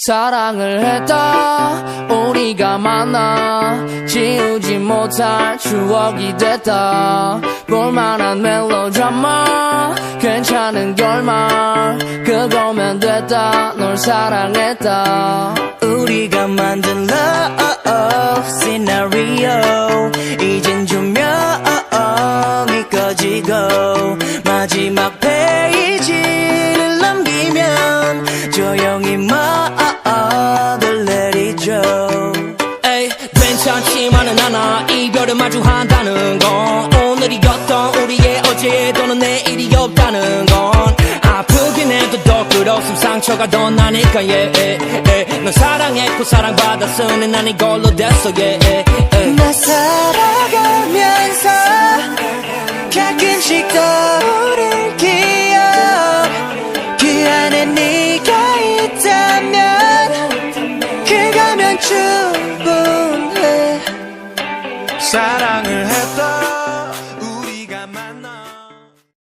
사랑을 했다. 우리가 만나 지우지 못할 추억이 됐다. 볼만한 멜로드라마 괜찮은 결말 그거면 됐다. 널 사랑했다. 우리가 만든 love scenario. 이젠 조명이 꺼지고 마지막 페이지를 넘기면 조용 않아 이별을 마주한다는 건 오늘이었던 우리의 어제 또는 내일이 없다는 건 아프긴 해도 더 끌었음 상처가 더 나니까 yeah, yeah, yeah. 넌 사랑했고 사랑받았으니 난 이걸로 됐어 yeah, yeah, yeah. 나 살아가면서 가끔씩 떠오를 기억 그 안에 네가 있다면 그거면 충분해 사랑을 했다.